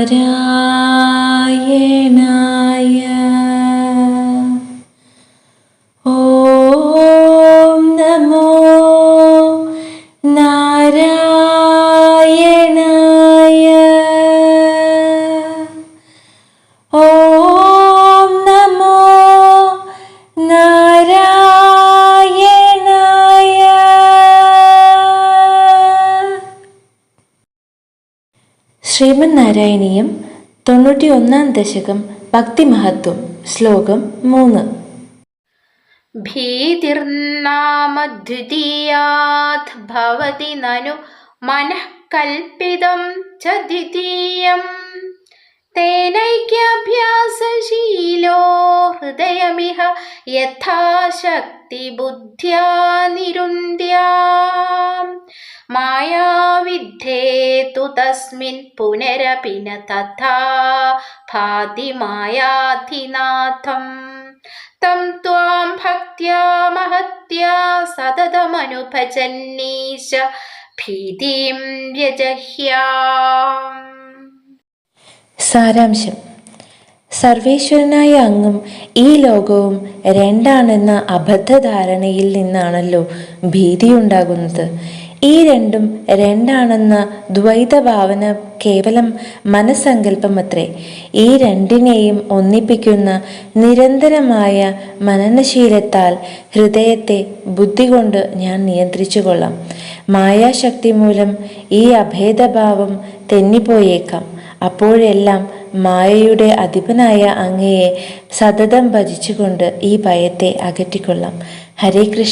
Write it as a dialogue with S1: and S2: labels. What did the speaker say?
S1: ഓം ശ്രീമൻ നാരായണീയം തൊണ്ണൂറ്റി ഒന്നാം ദശകം ഭക്തിമഹത്വം ശ്ലോകം മൂന്ന്.
S2: ഭീതിർനാമദ്വിതീയാത് നനു മനഃകൽപ്പിതം ച തേനൈക്യാഭ്യാസശീലോ ഹൃദയമിഹ യഥാശക്തി ബുദ്ധ്യാ നിരുന്ദ്യാം മായാവിദ്ധേതു തസ്മിൻ പുനരപി न തഥാ ഭാതി മായാധിനാഥം തം ത്വാം ഭക്ത്യാ മഹത്യാ സതതമനുഭജന്നീശ ഭീതിം
S1: സാരാംശം. സർവേശ്വരനായ അങ്ങും ഈ ലോകവും രണ്ടാണെന്ന അബദ്ധധാരണയിൽ നിന്നാണല്ലോ ഭീതിയുണ്ടാകുന്നത്. ഈ രണ്ടും രണ്ടാണെന്ന ദ്വൈതഭാവന കേവലം മനസ്സങ്കല്പമത്രേ ഈ രണ്ടിനെയും ഒന്നിപ്പിക്കുന്ന നിരന്തരമായ മനനശീലത്താൽ ഹൃദയത്തെ ബുദ്ധി കൊണ്ട് ഞാൻ നിയന്ത്രിച്ചു കൊള്ളാം മായാശക്തി മൂലം ഈ അഭേദഭാവം തെന്നിപ്പോയേക്കാം. അപ്പോഴെല്ലാം മായയുടെ അധിപനായ അങ്ങയെ സതതം ഭജിച്ചുകൊണ്ട് ഈ ഭയത്തെ അകറ്റിക്കൊള്ളാം. ഹരേ കൃഷ്ണ.